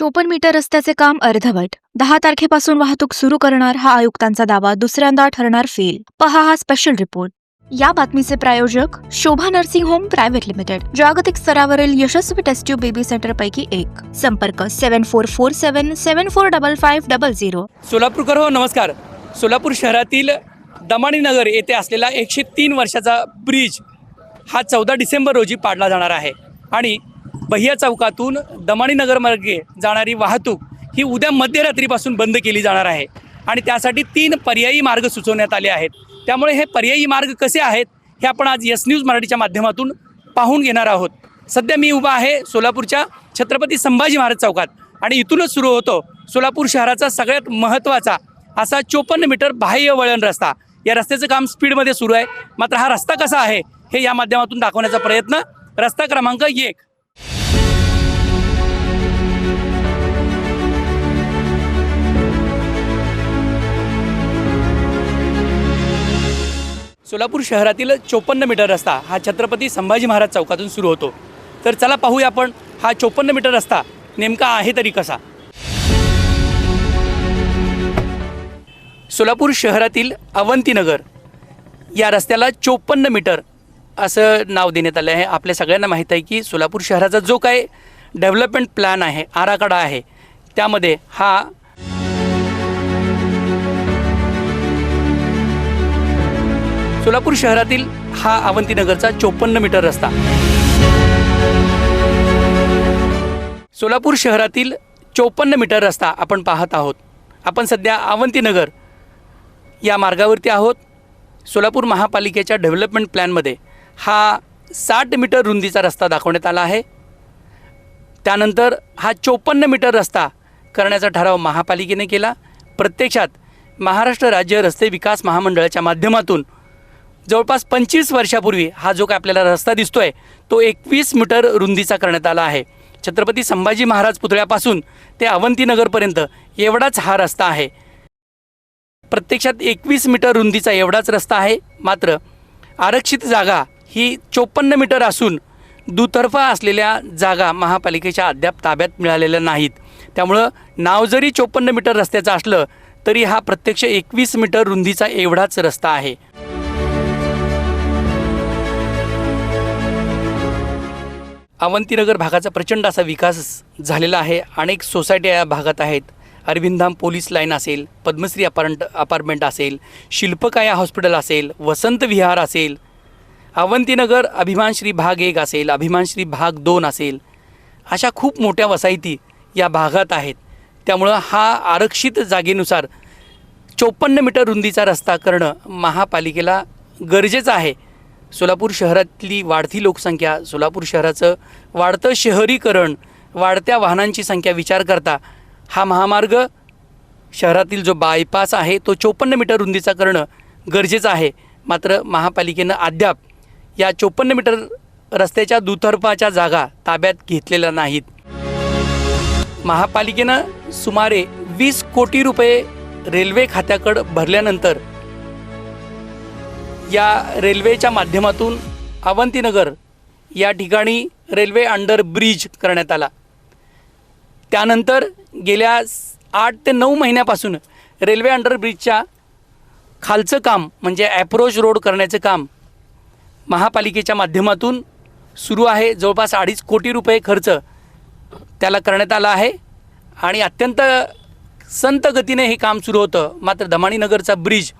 चोपन्न मीटर रस्त्याचे काम अर्धवट. दहा तारखेपासून वाहतूक सुरू करणार हा आयुक्तांचा दावा दुसऱ्यांदा ठरणार फेल. पहा हा स्पेशल रिपोर्ट या बातमीचे प्रायोजक Shobha nursing home private limited. जागतिक स्तरावरील यशस्वी टेस्ट्यू बेबी सेंटर पैकी एक. संपर्क seven four four seven seven four double five double zero Solapurkar हो नमस्कार. सोलापूर शहरातील दमाणी नगर येथे असलेला एकशे तीन वर्षाचा ब्रिज हा चौदा डिसेंबर रोजी पाडला जाणार आहे. आणि बहिया चौकातून दमाणी नगरमार्गे जाणारी वाहतूक ही उद्या मध्यरात्रीपासून बंद केली जाणार आहे. आणि त्यासाठी तीन पर्यायी मार्ग सुचवण्यात आले आहेत. त्यामुळे हे पर्यायी मार्ग कसे आहेत हे आपण आज यस न्यूज मराठीच्या माध्यमातून पाहून घेणार आहोत. सध्या मी उभा आहे सोलापूरच्या छत्रपती संभाजी महाराज चौकात. आणि इथूनच सुरू होतो सोलापूर शहराचा सगळ्यात महत्त्वाचा असा चोपन्न मीटर बाह्य वळण रस्ता. या रस्त्याचं काम स्पीडमध्ये सुरू आहे. मात्र हा रस्ता कसा आहे हे या माध्यमातून दाखवण्याचा प्रयत्न. रस्ता क्रमांक एक. सोलापूर शहरातील चोपन्न मीटर रस्ता हा छत्रपती संभाजी महाराज चौकातून सुरू होतो. तर चला पाहूया आपण हा चोपन्न मीटर रस्ता नेमका आहे तरी कसा. सोलापूर शहरातील अवंतीनगर या रस्त्याला चोपन्न मीटर असं नाव देण्यात आलं आहे. आपल्या सगळ्यांना माहीत आहे की सोलापूर शहराचा जो काय डेव्हलपमेंट प्लॅन आहे आराखडा आहे त्यामध्ये हा सोलापूर शहरातील हा अवंतीनगरचा चोपन्न मीटर रस्ता. सोलापूर शहरातील चोपन्न मीटर रस्ता आपण पाहत आहोत. आपण सध्या अवंतीनगर या मार्गावरती आहोत. सोलापूर महापालिकेच्या डेव्हलपमेंट प्लॅनमध्ये हा साठ मीटर रुंदीचा रस्ता दाखवण्यात आला आहे. त्यानंतर हा चोपन्न मीटर रस्ता करण्याचा ठराव महापालिकेने केला. प्रत्यक्षात महाराष्ट्र राज्य रस्ते विकास महामंडळाच्या माध्यमातून जवळपास पंचवीस वर्षापूर्वी हा जो काय आपल्याला रस्ता दिसतोय तो एकवीस मीटर रुंदीचा करण्यात आला आहे. छत्रपती संभाजी महाराज पुतळ्यापासून ते अवंतीनगरपर्यंत एवढाच हा रस्ता आहे. प्रत्यक्षात एकवीस मीटर रुंदीचा एवढाच रस्ता आहे मात्र आरक्षित जागा ही चोपन्न मीटर असून दुतर्फा असलेल्या जागा महापालिकेच्या अद्याप ताब्यात मिळालेल्या नाहीत. त्यामुळं नाव जरी चोपन्न मीटर रस्त्याचं असलं तरी हा प्रत्यक्ष एकवीस मीटर रुंदीचा एवढाच रस्ता आहे. अवंतीनगर भागाचा प्रचंड असा विकास झालेला आहे. अनेक सोसायट्या या भागात आहेत. अरविंदाम पोलीस लाईन असेल पद्मश्री अपारंट अपार्टमेंट असेल शिल्पकाया हॉस्पिटल असेल वसंत विहार असेल अवंतीनगर अभिमानश्री भाग एक असेल अभिमानश्री भाग दोन असेल अशा खूप मोठ्या वसाहती या भागात आहेत. त्यामुळं हा आरक्षित जागेनुसार चोपन्न मीटर रुंदीचा रस्ता करणं महापालिकेला गरजेचं आहे. सोलापूर शहरातली वाढती लोकसंख्या सोलापूर शहराचं वाढतं शहरीकरण वाढत्या वाहनांची संख्या विचार करता हा महामार्ग शहरातील जो बायपास आहे तो चोपन्न मीटर रुंदीचा करणं गरजेचं आहे. मात्र महापालिकेनं अद्याप या चोपन्न मीटर रस्त्याच्या दुतर्फाच्या जागा ताब्यात घेतलेल्या नाहीत. महापालिकेनं सुमारे वीस कोटी रुपये रेल्वे खात्याकडं भरल्यानंतर या रेल्वेच्या माध्यमातून अवंतीनगर या ठिकाणी रेल्वे अंडर ब्रिज करण्यात आला. त्यानंतर गेल्या आठ ते नऊ महिन्यापासून रेल्वे अंडर ब्रिजच्या खालचं काम म्हणजे ॲप्रोच रोड करण्याचं काम महापालिकेच्या माध्यमातून सुरू आहे. जवळपास अडीच कोटी रुपये खर्च त्याला करण्यात आला आहे आणि अत्यंत संत गतीने हे काम सुरू होतं. मात्र धमाणीनगरचा ब्रिज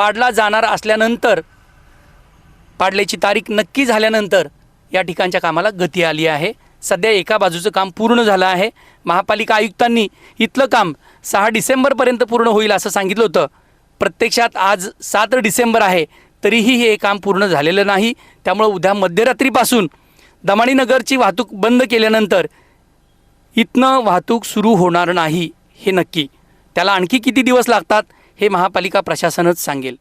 पाडला जाणार असल्यानंतर पाडल्याची तारीख नक्की झाल्यानंतर या ठिकाणच्या कामाला गती आली आहे. सध्या एका बाजूचं काम पूर्ण झालं आहे. महापालिका आयुक्तांनी इथलं काम सहा डिसेंबरपर्यंत पूर्ण होईल असं सांगितलं होतं. प्रत्यक्षात आज सात डिसेंबर आहे तरीही हे काम पूर्ण झालेलं नाही. त्यामुळं उद्या मध्यरात्रीपासून दमाणीनगरची वाहतूक बंद केल्यानंतर इथनं वाहतूक सुरू होणार नाही हे नक्की. त्याला आणखी किती दिवस लागतात? हे महापालिका प्रशासनच सांगेल.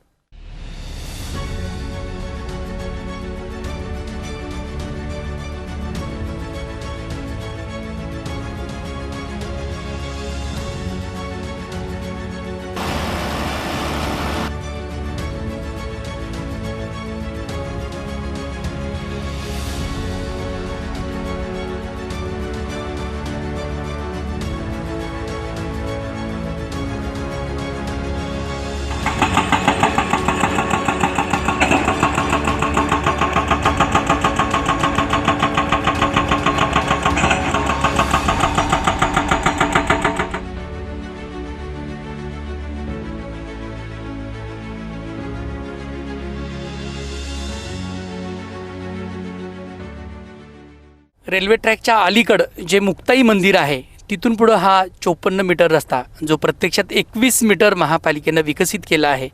रेल्वे ट्रॅकच्या अलीकडं जे मुक्ताई मंदिर आहे तिथून पुढं हा चोपन्न मीटर रस्ता जो प्रत्यक्षात एकवीस मीटर महापालिकेनं विकसित केला आहे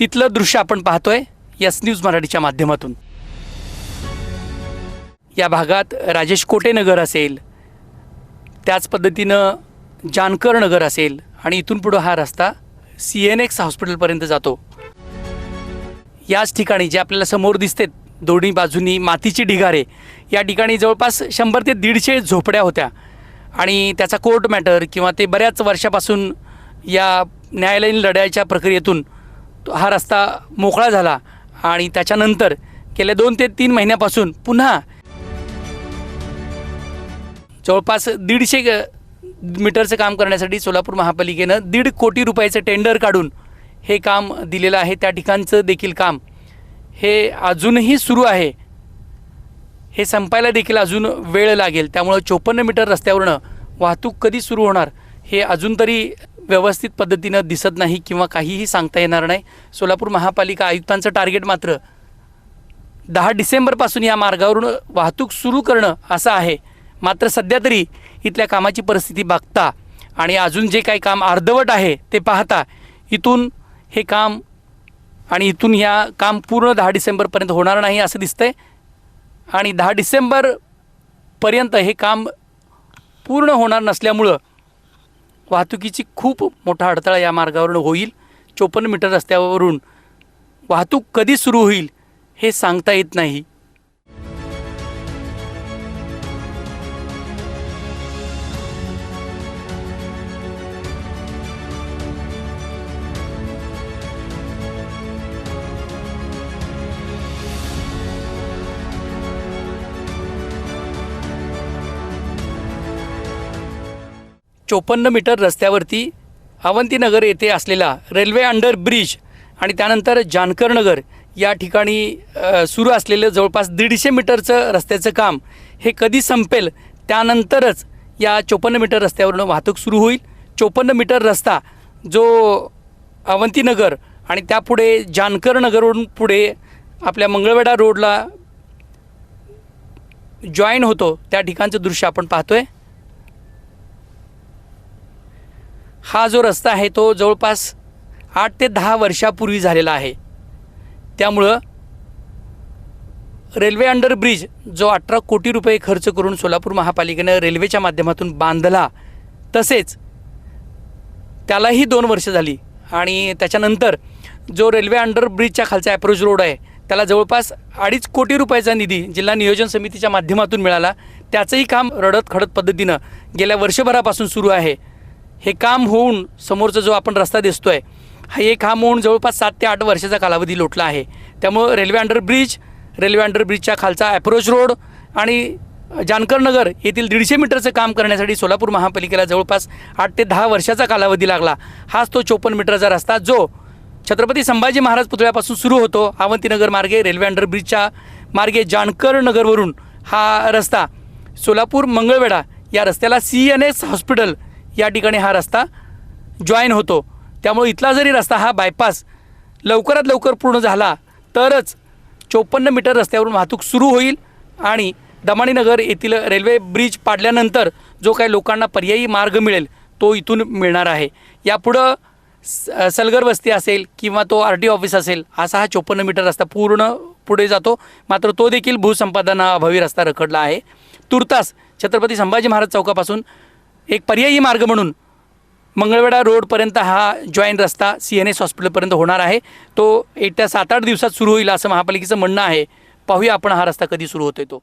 तिथलं दृश्य आपण पाहतोय यस न्यूज मराठीच्या माध्यमातून. या भागात राजेश कोटे नगर असेल त्याच पद्धतीनं जानकर नगर असेल आणि इथून पुढं हा रस्ता सी एन एक्स हॉस्पिटलपर्यंत जातो. याच ठिकाणी जे आपल्याला समोर दिसतेत दोन्ही बाजूनी मातीची ढिगारे. या ठिकाणी जवळपास शंभर ते दीडशे झोपड्या होत्या. आणि त्याचा कोर्ट मॅटर किंवा ते बऱ्याच वर्षापासून या न्यायालयीन लढाईच्या प्रक्रियेतून तो- हा रस्ता मोकळा झाला आणि त्याच्यानंतर गेल्या दोन ते तीन महिन्यापासून पुन्हा जवळपास दीडशे ग- मीटरचं काम करण्यासाठी सोलापूर महापालिकेनं दीड कोटी रुपयाचं टेंडर काढून हे काम दिलेलं आहे. त्या ठिकाणचं देखील काम हे अजूनही सुरू आहे. हे संपायला देखील अजून वेळ लागेल. त्यामुळं चोपन्न मीटर रस्त्यावरनं वाहतूक कधी सुरू होणार हे अजून तरी व्यवस्थित पद्धतीनं दिसत नाही किंवा काहीही सांगता येणार नाही. सोलापूर महापालिका आयुक्तांचं टार्गेट मात्र दहा डिसेंबरपासून या मार्गावरून वाहतूक सुरू करणं असं आहे. मात्र सध्या तरी इथल्या कामाची परिस्थिती बघता आणि अजून जे काही काम अर्धवट आहे ते पाहता इथून हे काम आणि इथून ह्या काम पूर्ण दहा डिसेंबरपर्यंत होणार नाही असं दिसतंय. आणि दहा डिसेंबरपर्यंत हे काम पूर्ण होणार नसल्यामुळं वाहतुकीची खूप मोठा अडथळा या मार्गावरून होईल. चोपन्न मीटर रस्त्यावरून वाहतूक कधी सुरू होईल हे सांगता येत नाही. चोपन्न मीटर रस्त्यावरती अवंतीनगर येथे असलेला रेल्वे अंडर ब्रिज आणि त्यानंतर जानकरनगर या ठिकाणी सुरू असलेलं जवळपास दीडशे मीटरचं रस्त्याचं काम हे कधी संपेल त्यानंतरच या चोपन्न मीटर रस्त्यावरून वाहतूक सुरू होईल. चोपन्न मीटर रस्ता जो अवंतीनगर आणि त्यापुढे जानकरनगरवरून पुढे आपल्या मंगळवेढा रोडला जॉईन होतो त्या ठिकाणचं दृश्य आपण पाहतोय. हा जो रस्ता आहे तो जवळपास आठ ते दहा वर्षापूर्वी झालेला आहे. त्यामुळं रेल्वे अंडर ब्रिज जो अठरा कोटी रुपये खर्च करून सोलापूर महापालिकेनं रेल्वेच्या माध्यमातून बांधला तसेच त्यालाही दोन वर्ष झाली आणि त्याच्यानंतर जो रेल्वे अंडर ब्रिजच्या खालचा ॲप्रोच रोड आहे त्याला जवळपास अडीच कोटी रुपयाचा निधी जिल्हा नियोजन समितीच्या माध्यमातून मिळाला. त्याचंही काम रडत खडत पद्धतीनं गेल्या वर्षभरापासून सुरू आहे. हे काम होऊन समोरचा जो आपण रस्ता दिसतो आहे हा हे काम होऊन जवळपास सात ते आठ वर्षाचा कालावधी लोटला आहे. त्यामुळं railway under bridge railway under ब्रिजच्या खालचा ॲप्रोच रोड आणि जानकर नगर येथील दीडशे मीटरचं काम करण्यासाठी सोलापूर महापालिकेला जवळपास आठ ते दहा वर्षाचा कालावधी लागला. हाच तो चोपन्न मीटरचा रस्ता जो छत्रपती संभाजी महाराज पुतळ्यापासून सुरू होतो अवंतीनगर मार्गे रेल्वे अंडर ब्रिजच्या मार्गे जानकर नगरवरून हा रस्ता सोलापूर मंगळवेढा या रस्त्याला सी एन एस हॉस्पिटल या ठिकाणी हा रस्ता जॉईन होतो. त्यामुळे इथला जरी रस्ता हा बायपास लवकरात लवकर पूर्ण झाला तरच चोपन्न मीटर रस्त्यावरून वाहतूक सुरू होईल आणि दमाणीनगर येथील रेल्वे ब्रिज पाडल्यानंतर जो काही लोकांना पर्यायी मार्ग मिळेल तो इथून मिळणार आहे. यापुढं स- सलगर वस्ती असेल किंवा तो आर टी ऑफिस असेल असा हा चोपन्न मीटर रस्ता पूर्ण पुढे जातो. मात्र तो देखील भूसंपादनाअभावी रस्ता रखडला आहे. तुर्तास छत्रपती संभाजी महाराज चौकापासून एक पर्यायी मार्ग म्हणून मंगळवेढा रोडपर्यंत हा जॉईन रस्ता सी एन एस हॉस्पिटलपर्यंत होणार आहे. तो येत्या सात आठ दिवसात सुरू होईल असं महापालिकेचं म्हणणं आहे. पाहूया आपण हा रस्ता कधी सुरू होतोय तो.